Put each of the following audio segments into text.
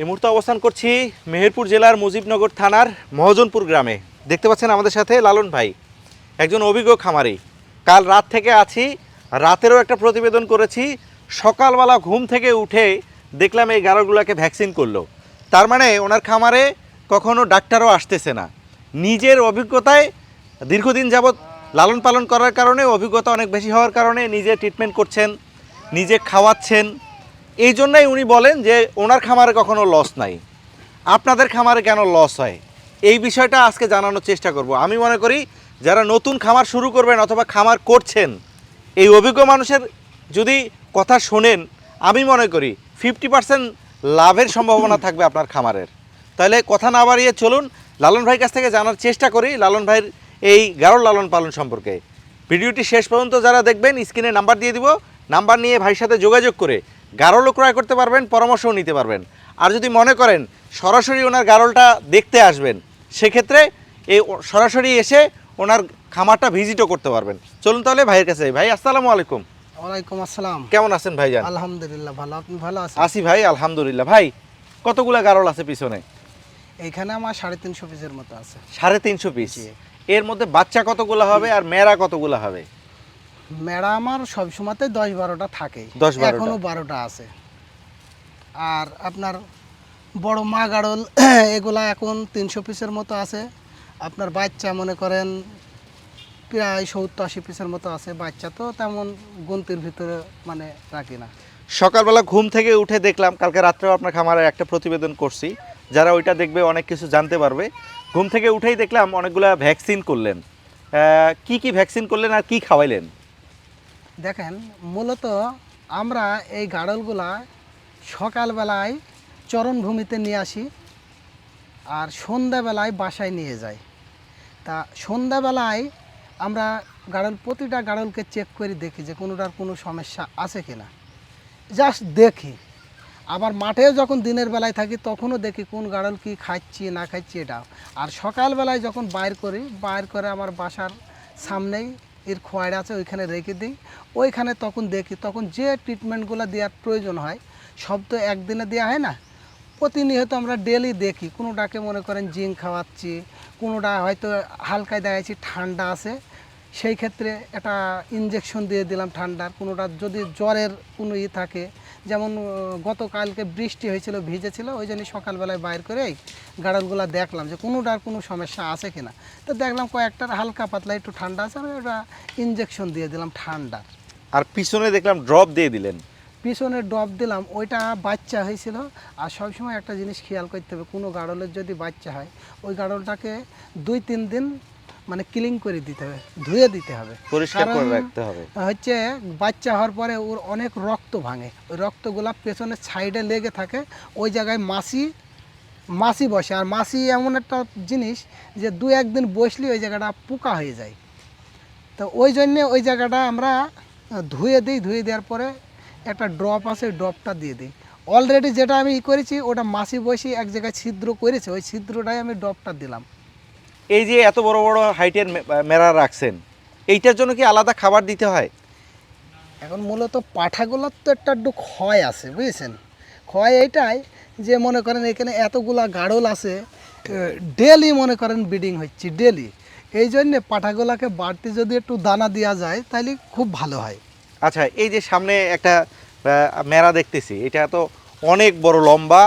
এই মুহূর্তে অবস্থান করছি মেহেরপুর জেলার মুজিবনগর থানার মহজনপুর গ্রামে। দেখতে পাচ্ছেন আমাদের সাথে লালন ভাই, একজন অভিজ্ঞ খামারি। কাল রাত থেকে আছি, রাতেরও একটা প্রতিবেদন করেছি। সকালবেলা ঘুম থেকে উঠে দেখলাম এই গারোগুলোকে ভ্যাকসিন করল। তার মানে ওনার খামারে কখনো ডাক্তারও আসতেছে না। নিজের অভিজ্ঞতায় দীর্ঘদিন যাবৎ লালন পালন করার কারণে, অভিজ্ঞতা অনেক বেশি হওয়ার কারণে নিজে ট্রিটমেন্ট করছেন, নিজে খাওয়াচ্ছেন এই জন্যই উনি বলেন যে ওনার খামারে কখনো লস নাই। আপনাদের খামারে কেন লস হয়? এই বিষয়টা আজকে জানানোর চেষ্টা করব। আমি মনে করি যারা নতুন খামার শুরু করবেন অথবা খামার করছেন, এই অভিজ্ঞ মানুষের যদি কথা শোনেন, আমি মনে করি ফিফটি পার্সেন্ট লাভের সম্ভাবনা থাকবে আপনার খামারের। তাহলে কথা না বাড়িয়ে চলুন, লালন ভাইয়ের কাছ থেকে জানার চেষ্টা করি লালন ভাইয়ের এই গারল লালন পালন সম্পর্কে। ভিডিওটি শেষ পর্যন্ত যারা দেখবেন, স্ক্রিনে নাম্বার দিয়ে দিব। নাম্বার নিয়ে ভাইয়ের সাথে যোগাযোগ করে গারলও ক্রয় করতে পারবেন পরামর্শও নিতে পারবেন। আর যদি মনে করেন সরাসরি ওনার গারলটা দেখতে আসবেন সেক্ষেত্রে এই সরাসরি এসে ওনার খামারটা ভিজিটও করতে পারবেন। চলুন তাহলে ভাইয়ের কাছে ভাই আসসালামু আলাইকুম। ওয়ালাইকুম আসসালাম। কেমন আছেন ভাই ভাইজান? আলহামদুলিল্লাহ ভালো। আপনি ভালো আছেন? আসি ভাই আলহামদুলিল্লাহ। ভাই কতগুলা গারল আছে পিছনে? এইখানে আমার সাড়ে তিনশো পিসের মতো আছে। সাড়ে তিনশো পিস। এর মধ্যে বাচ্চা কতগুলো হবে আর মেয়েরা কতগুলো হবে? মেড়া আমার সব সময়তে দশ বারোটা থাকেই 10 12টা। এখনও বারোটা আছে। আর আপনার বড় মা গাড়ল এগুলা এখন তিনশো পিসের মতো আছে। আপনার বাচ্চা মনে করেন প্রায় সত্তর আশি পিসের মতো আছে। বাচ্চা তো তেমন গন্তির ভিতরে মানে রাখি না। সকালবেলা ঘুম থেকে উঠে দেখলাম কালকে রাত্রেও আপনার খামারে একটা প্রতিবেদন করছি। যারা ওইটা দেখবে অনেক কিছু জানতে পারবে। ঘুম থেকে উঠেই দেখলাম অনেকগুলা ভ্যাকসিন করলেন। কি কি ভ্যাকসিন করলেন আর কি খাওয়াইলেন? দেখেন, মূলত আমরা এই গাড়লগুলা সকালবেলায় চরণভূমিতে নিয়ে আসি আর সন্ধ্যাবেলায় বাসায় নিয়ে যাই। তা সন্ধ্যাবেলায় আমরা গাড়ল, প্রতিটা গাড়লকে চেক করে দেখি যে কোনোটার কোনো সমস্যা আছে কিনা। জাস্ট দেখি। আবার মাঠেও যখন দিনের বেলায় থাকি তখনও দেখি কোন গাড়ল কি খাচ্ছি, না খাচ্ছি এটা। আর সকালবেলায় যখন বাইর করি, বাইর করে আমার বাসার সামনেই এর খোয়ার আছে, ওইখানে রেখে দিই। ওইখানে তখন দেখি, তখন যে ট্রিটমেন্টগুলো দেওয়ার প্রয়োজন হয়, সব তো একদিনে দেওয়া হয় না। প্রতিনিয়ত আমরা ডেলি দেখি কোনোটাকে মনে করেন জিঙ্ক খাওয়াচ্ছি, কোনোটা হয়তো হালকায় দেখাচ্ছি ঠান্ডা আছে, সেই ক্ষেত্রে একটা ইঞ্জেকশন দিয়ে দিলাম ঠান্ডার, কোনোটা যদি জ্বরের কোনো ই থাকে যেমন গতকালকে বৃষ্টি হয়েছিল ভিজেছিল ওই জন্য সকালবেলায় বাইর করে গাড়লগুলা দেখলাম যে কোনোটার কোনো সমস্যা আছে কিনা। তো দেখলাম কয়েকটার হালকা পাতলা একটু ঠান্ডা আছে আমি ওটা ইঞ্জেকশন দিয়ে দিলাম ঠান্ডার আর পিছনে দেখলাম ড্রপ দিয়ে দিলেন। পিছনে ডব দিলাম ওইটা বাচ্চা হয়েছিল। আর সবসময় একটা জিনিস খেয়াল করতে হবে কোনো গাড়লের যদি বাচ্চা হয় ওই গাড়লটাকে দুই তিন দিন মানে ক্লিন করে দিতে হবে ধুয়ে দিতে হবে। পরিষ্কার করে রাখতে হবে। হচ্ছে বাচ্চা হওয়ার পরে ওর অনেক রক্ত ভাঙে। ওই রক্তগুলা পেছনের সাইডে লেগে থাকে ওই জায়গায় মাছি মাছি বসে। আর মাছি এমন একটা জিনিস যে দু একদিন বসলে ওই জায়গাটা পোকা হয়ে যায়। তো ওই জন্যে ওই জায়গাটা আমরা ধুয়ে দিই ধুয়ে দেওয়ার পরে একটা ড্রপ আছে ওই ড্রপটা দিয়ে দিই। অলরেডি যেটা আমি ই করেছি ওটা মাছি বসে এক জায়গায় ছিদ্র করেছে ওই ছিদ্রটাই আমি ড্রপটা দিলাম। এই যে এত বড় বড় হাইটের মেরা রাখছেন এইটার জন্য কি আলাদা খাবার দিতে হয়? এখন মূলত পাঠাগুলোর তো একটা একটু ক্ষয় আছে বুঝেছেন? ক্ষয় এইটাই যে মনে করেন এখানে এতগুলা গাড়ল আছে ডেলি মনে করেন ব্রিডিং হচ্ছে ডেলি। এই জন্যে পাঠাগুলাকে বাড়তি যদি একটু দানা দেওয়া যায় তাহলে খুব ভালো হয়। আচ্ছা এই যে সামনে একটা মেরা দেখতেছি এটা তো অনেক বড় লম্বা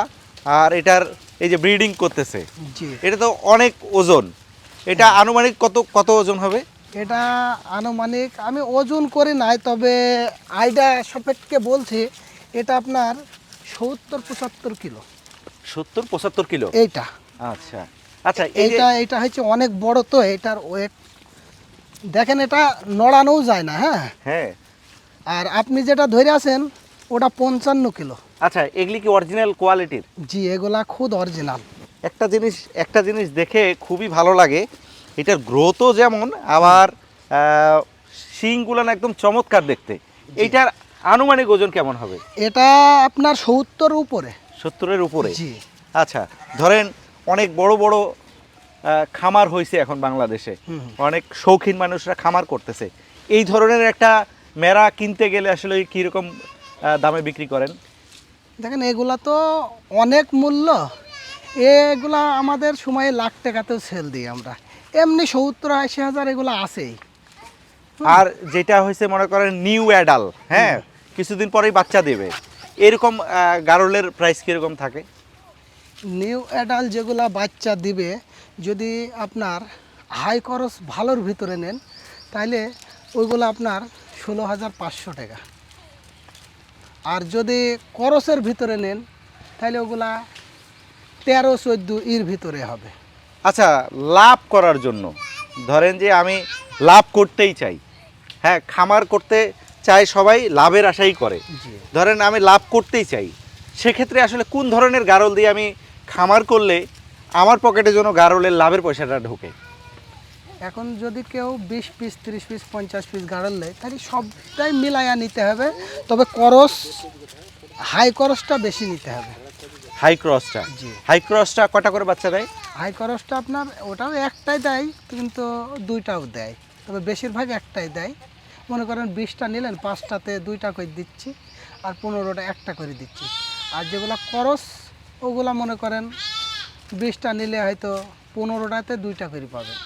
আর এটার এই যে ব্রিডিং করতেছে জি। এটা তো অনেক ওজন। এটা আনুমানিক কত কত ওজন হবে? এটা আনুমানিক আমি ওজন করি নাই তবে আইডা সাপেক্ষে বলছি এটা আপনার সত্তর পঁচাত্তর কিলো। সত্তর পঁচাত্তর কিলো? এইটা। আচ্ছা। আচ্ছা এইটা এইটা হচ্ছে অনেক বড় তো এটার ওয়েট। দেখেন এটা নড়ানোও যায় না হ্যাঁ? হ্যাঁ। আর আপনি যেটা ধরে আছেন ওটা পঞ্চান্ন কিলো। আচ্ছা এগুলি কি অরিজিনাল কোয়ালিটির জি এগুলা খুদ অরিজিনাল একটা জিনিস একটা জিনিস দেখে খুবই ভালো লাগে। এটার গ্রোথও যেমন আবার শিংগুলো না একদম চমৎকার দেখতে। এইটার আনুমানিক ওজন কেমন হবে? এটা আপনার সত্তর উপরে। সত্তরের উপরে? আচ্ছা ধরেন অনেক বড় বড় খামার হয়েছে এখন বাংলাদেশে। অনেক শৌখিন মানুষরা খামার করতেছে। এই ধরনের একটা মেরা কিনতে গেলে আসলে কীরকম দামে বিক্রি করেন? দেখেন এগুলা তো অনেক মূল্য। এগুলা আমাদের সময়ে লাখ টাকাতেও সেল দিই আমরা। এমনি সত্তর আশি হাজার এগুলো আছেই। আর যেটা হয়েছে মনে করেন নিউ অ্যাডাল হ্যাঁ? কিছুদিন পরেই বাচ্চা দেবে। এরকম গারলের প্রাইস কীরকম থাকে? নিউ অ্যাডাল যেগুলা বাচ্চা দিবে যদি আপনার হাই খরচ ভালোর ভিতরে নেন তাহলে ওইগুলো আপনার ষোলো হাজার পাঁচশো টাকা। আর যদি করসের ভিতরে নেন তাহলে ওগুলা তেরো চোদ্দ ইর ভিতরে হবে। আচ্ছা লাভ করার জন্য। ধরেন যে আমি লাভ করতেই চাই। হ্যাঁ খামার করতে চাই সবাই লাভের আশাই করে। ধরেন আমি লাভ করতেই চাই। সেক্ষেত্রে আসলে কোন ধরনের গারল দিয়ে আমি খামার করলে আমার পকেটে যেন গারলের লাভের পয়সাটা ঢোকে? এখন যদি কেউ বিশ পিস তিরিশ পিস পঞ্চাশ পিস গাড়ল নেয় তাহলে সবটাই মিলাইয়া নিতে হবে। তবে করস হাই করসটা বেশি নিতে হবে। হাই ক্রসটা হাই ক্রসটা কটা করে বাচ্চা দেয়? হাই খরচটা আপনার ওটাও একটাই দেয় কিন্তু দুইটাও দেয়। তবে বেশিরভাগ একটাই দেয়। মনে করেন বিশটা নিলেন পাঁচটাতে দুইটা করে দিচ্ছি আর পনেরোটা একটা করে দিচ্ছি। আর যেগুলো করস ওগুলা মনে করেন বিশটা নিলে হয়তো পনেরোটাতে দুইটা করে পাবেন।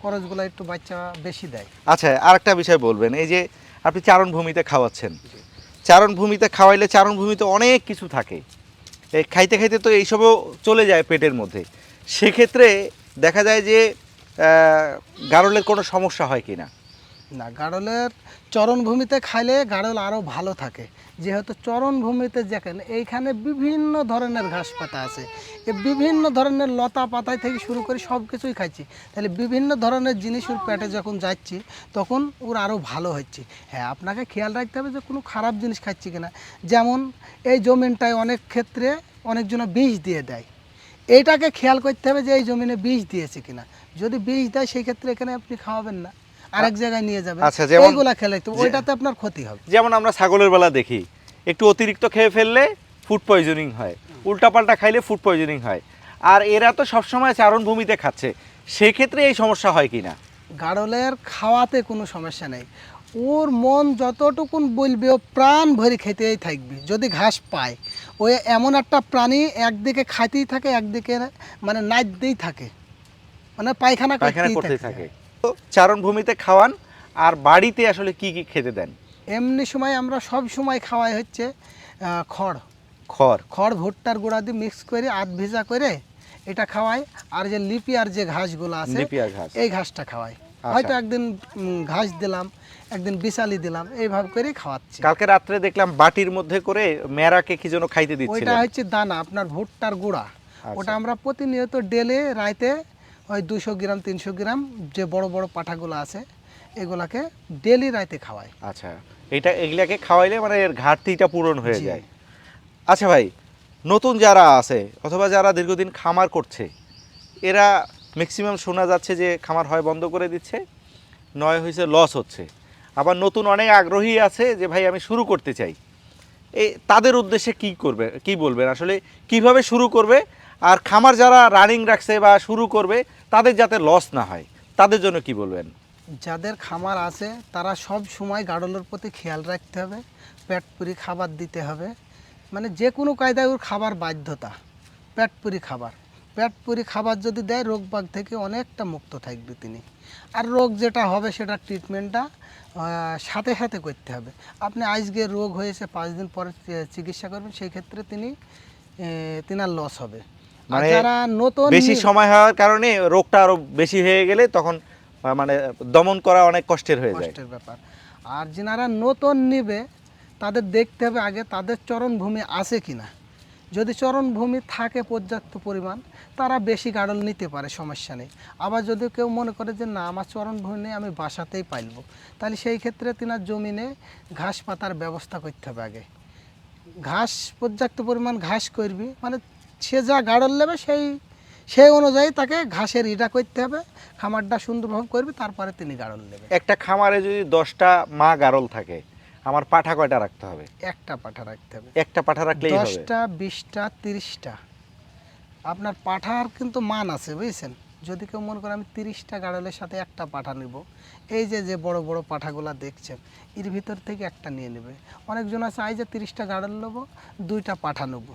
খরচগুলো একটু বাচ্চা বেশি দেয়। আচ্ছা আরেকটা বিষয় বলবেন। এই যে আপনি চারণ ভূমিতে খাওয়াচ্ছেন। চারণ ভূমিতে খাওয়াইলে চারণ ভূমিতে অনেক কিছু থাকে। খাইতে খাইতে তো এইসবও চলে যায় পেটের মধ্যে। সেক্ষেত্রে দেখা যায় যে গারলের কোনো সমস্যা হয় কি না না, গাড়লের চরণভূমিতে খাইলে গাড়ল আরও ভালো থাকে। যেহেতু চরণভূমিতে দেখেন, এইখানে বিভিন্ন ধরনের ঘাস পাতা আছে। এ বিভিন্ন ধরনের লতা পাতায় থেকে শুরু করে সব কিছুই খাচ্ছি তাহলে বিভিন্ন ধরনের জিনিস ওর পেটে যখন যাচ্ছি, তখন ওর আরও ভালো হচ্ছে। হ্যাঁ আপনাকে খেয়াল রাখতে হবে যে কোনো খারাপ জিনিস খাচ্ছি কিনা। যেমন এই জমিনটায় অনেক ক্ষেত্রে অনেকজন বিষ দিয়ে দেয়। এইটাকে খেয়াল করতে হবে যে এই জমিনে বীজ দিয়েছে কিনা। যদি বীজ দেয় সেই ক্ষেত্রে এখানে আপনি খাওয়াবেন না। আরেক জায়গায় নিয়ে যাবেন আচ্ছা, যেমন- এইগুলা খেলে তো ওইটাতে আপনার ক্ষতি হবে। যেমন আমরা ছাগলের বেলা দেখি একটু অতিরিক্ত খেয়ে ফেললে ফুড পয়জনিং হয় উল্টাপাল্টা খাইলে ফুড পয়জনিং হয়। আর এরা তো সবসময় চারণ ভূমিতে খাচ্ছে সেক্ষেত্রে এই সমস্যা হয় কি না গাড়লের খাওয়াতে কোনো সমস্যা নেই। ওর মন যতটুকুন বলবে ও প্রাণ ভরে খেতেই থাকবে। যদি ঘাস পায় ও এমন একটা প্রাণী একদিকে খাইতেই থাকে একদিকে মানে নাচতেই থাকে। মানে পায়খানা পায়খানা করতেই থাকে। থাকে তো চারণ ভূমিতে খাওয়ান আর বাড়িতে আসলে কি কি খেতে দেন? এমনি সময় আমরা সব সময় খাওয়াই হচ্ছে খড়। খড়। খড় ভুট্টার গুঁড়া দিয়ে মিক্স করে আধ ভেজা করে এটা খাওয়াই আর যে লিপিয়ার যে ঘাসগুলো আছে এই ঘাসটা খাওয়াই। আচ্ছা। হয়তো একদিন ঘাস দিলাম একদিন বিশালি দিলাম এইভাবে করে খাওয়াচ্ছি। কালকে রাত্রে দেখলাম বাটির মধ্যে করে মেরাকে কি যেন খাইতে ওইটা দিচ্ছিলেন। হচ্ছে দানা আপনার ভুট্টার গুঁড়া। আচ্ছা। ওটা আমরা প্রতিনিয়ত ডেলে রাইতে ওই দুশো গ্রাম তিনশো গ্রাম যে বড় বড় পাঠাগুলো আছে এগুলাকে ডেলি রাইতে খাওয়াই আচ্ছা এটা এগুলাকে খাওয়াইলে মানে এর ঘাটতিটা পূরণ হয়ে যায়। আচ্ছা ভাই নতুন যারা আছে অথবা যারা দীর্ঘদিন খামার করছে এরা ম্যাক্সিমাম শোনা যাচ্ছে যে খামার হয় বন্ধ করে দিচ্ছে নয় হয়েছে লস হচ্ছে। আবার নতুন অনেক আগ্রহী আছে যে ভাই আমি শুরু করতে চাই। এই তাদের উদ্দেশ্যে কি করবে কি বলবেন? আসলে কীভাবে শুরু করবে? আর খামার যারা রানিং রাখছে বা শুরু করবে, তাদের যাতে লস না হয়। তাদের জন্য কি বলবেন? যাদের খামার আছে, তারা সব সময় গাড়লের প্রতি খেয়াল রাখতে হবে পেট পুরি খাবার দিতে হবে। মানে যে কোনো কায়দায় ওর খাবার বাধ্যতা পেট পুরি খাবার। পেট পুরি খাবার যদি দেয়, রোগ বাগ থেকে অনেকটা মুক্ত থাকবে তিনি। আর রোগ যেটা হবে, সেটা ট্রিটমেন্টটা সাথে সাথে করতে হবে। আপনি আজকে রোগ হয়েছে, পাঁচ দিন পরে চিকিৎসা করবেন, সেই ক্ষেত্রে তিনি তিনার লস হবে। মানে যারা নতুন বেশি সময় হওয়ার কারণে রোগটা আরও বেশি হয়ে গেলে তখন মানে দমন করা অনেক কষ্টের হয়ে যায়। কষ্টের ব্যাপার। আর যারা নতুন নিবে তাদের দেখতে হবে আগে তাদের চরণভূমি আছে কিনা। যদি চরণভূমি থাকে পর্যাপ্ত পরিমাণ তারা বেশি গাড়ল নিতে পারে সমস্যা নেই। আবার যদি কেউ মনে করে যে না আমার চরণভূমি নেই আমি বাসাতেই পাইলব। তাহলে সেই ক্ষেত্রে তিনার জমিনে ঘাস পাতার ব্যবস্থা করতে হবে আগে। ঘাস পর্যাপ্ত পরিমাণ ঘাস করবি মানে সে যা গাড়ল নেবে সেই সেই অনুযায়ী তাকে ঘাসের ইটা করতে হবে খামারটা সুন্দরভাবে করবি তারপরে তিনি গাড়ল নেবে একটা খামারে যদি দশটা মা গাড়ল থাকে আমার পাঠা কয়টা রাখতে হবে? একটা পাঠা রাখতে হবে। একটা পাঠা রাখলেই হবে? দশটা বিশটা তিরিশটা। আপনার পাঠার কিন্তু মান আছে বুঝছেন? যদি কেউ মনে করে আমি তিরিশটা গাড়লের সাথে একটা পাঠা নেব এই যে যে বড় বড় পাঠাগুলো দেখছেন এর ভিতর থেকে একটা নিয়ে নেবে। অনেকজন আছে আই যে তিরিশটা গাড়ল নেব দুইটা পাঠা নেব।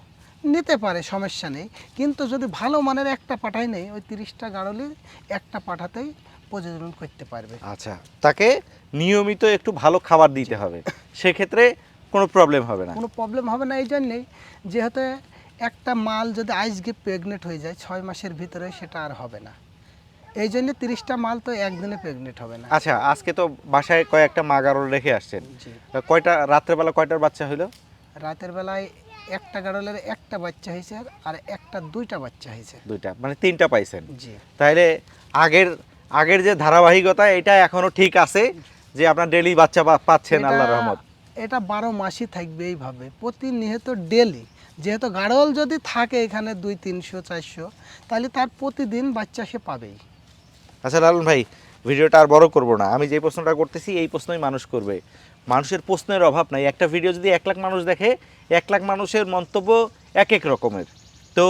নিতে পারে সমস্যা নেই। কিন্তু যদি ভালো মানের একটা পাঠাই নেই ওই তিরিশটা গাড়লে একটা পাঠাতেই প্রযোজন করতে পারবে। আচ্ছা তাকে নিয়মিত একটু ভালো খাবার দিতে হবে। সেক্ষেত্রে কোনো প্রবলেম হবে না। কোনো প্রবলেম হবে না এই জন্যেই যেহেতু একটা মাল যদি আইসকে প্রেগনেন্ট হয়ে যায় ছয় মাসের ভিতরে সেটা আর হবে না। এই জন্য তিরিশটা মাল তো একদিনে প্রেগনেন্ট হবে না। আচ্ছা আজকে তো বাসায় কয়েকটা মা মাগারল রেখে আসছেন। কয়টা রাত্রেবেলা কয়টার বাচ্চা হইল? রাতের বেলায় একটা গাড়লের একটা বাচ্চা হয়েছে আর একটা দুইটা বাচ্চা হয়েছে। দুইটা মানে তিনটা পাইছেন। জি। তাহলে আগের আগের যে ধারাবাহিকতা এটা এখনও ঠিক আছে যে আপনার ডেলি বাচ্চা পাচ্ছেন আল্লাহ রহমত? এটা বারো মাসই থাকবে এইভাবে প্রতিনিয়ত ডেলি। যেহেতু গাড়ল যদি থাকে এখানে দুই তিনশো চারশো তাহলে তার প্রতিদিন বাচ্চা সে পাবেই। আচ্ছা লালন ভাই ভিডিওটা আর বড় করব না। আমি যে প্রশ্নটা করতেছি এই প্রশ্নই মানুষ করবে। মানুষের প্রশ্নের অভাব নাই। একটা ভিডিও যদি এক লাখ মানুষ দেখে এক লাখ মানুষের মন্তব্য এক এক রকমের। তো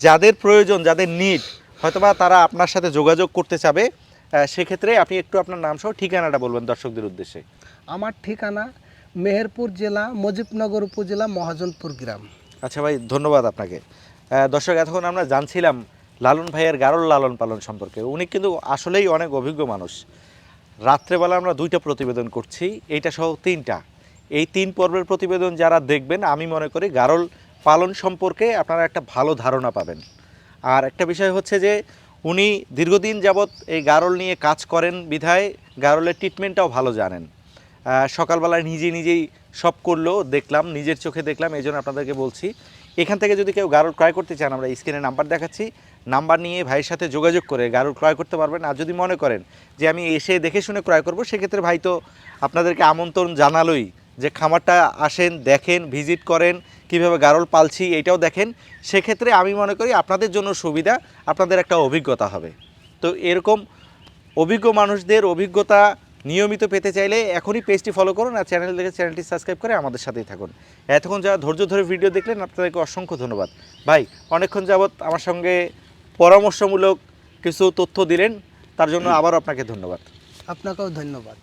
যাদের প্রয়োজন যাদের নিড হয়তোবা তারা আপনার সাথে যোগাযোগ করতে চাবে সেক্ষেত্রে আপনি একটু আপনার নাম সহ ঠিকানাটা বলবেন দর্শকদের উদ্দেশ্যে। আমার ঠিকানা মেহেরপুর জেলা মজিবনগর উপজেলা মহাজনপুর গ্রাম। আচ্ছা ভাই ধন্যবাদ আপনাকে। দর্শক এতক্ষণ আমরা জানছিলাম লালন ভাইয়ের গারল লালন পালন সম্পর্কে। উনি কিন্তু আসলেই অনেক অভিজ্ঞ মানুষ। রাত্রেবেলা আমরা দুইটা প্রতিবেদন করছি, এইটা সহ তিনটা। এই তিন পর্বের প্রতিবেদন যারা দেখবেন, আমি মনে করি গারল পালন সম্পর্কে আপনারা একটা ভালো ধারণা পাবেন। আর একটা বিষয় হচ্ছে যে, উনি দীর্ঘদিন যাবৎ এই গারল নিয়ে কাজ করেন বিধায়, গারলের ট্রিটমেন্টটাও ভালো জানেন। সকালবেলায় নিজে নিজেই সব করল, দেখলাম, নিজের চোখে দেখলাম, এই জন্য আপনাদেরকে বলছি এখান থেকে যদি কেউ গারুর ক্রয় করতে চান, আমরা স্ক্রিনে নাম্বার দেখাচ্ছি। নাম্বার নিয়ে ভাইয়ের সাথে যোগাযোগ করে গারুর ক্রয় করতে পারবেন। আর যদি মনে করেন যে আমি এসে দেখে শুনে ক্রয় করব, সেক্ষেত্রে ভাই তো আপনাদেরকে আমন্ত্রণ জানালোই যে খামারটা আসেন, দেখেন ভিজিট করেন, কীভাবে গারল পালছি, এটাও দেখেন। সেক্ষেত্রে আমি মনে করি আপনাদের জন্য সুবিধা, আপনাদের একটা অভিজ্ঞতা হবে। তো এরকম অভিজ্ঞ মানুষদের অভিজ্ঞতা নিয়মিত পেতে চাইলে এখনই পেজটি ফলো করুন আর চ্যানেল দেখে চ্যানেলটি সাবস্ক্রাইব করে আমাদের সাথেই থাকুন। এতক্ষণ যা ধৈর্য ধরে ভিডিও দেখলেন, আপনাদেরকে অসংখ্য ধন্যবাদ। ভাই, অনেকক্ষণ যাবৎ আমার সঙ্গে পরামর্শমূলক কিছু তথ্য দিলেন, তার জন্য আবার আপনাকে ধন্যবাদ। আপনাকেও ধন্যবাদ।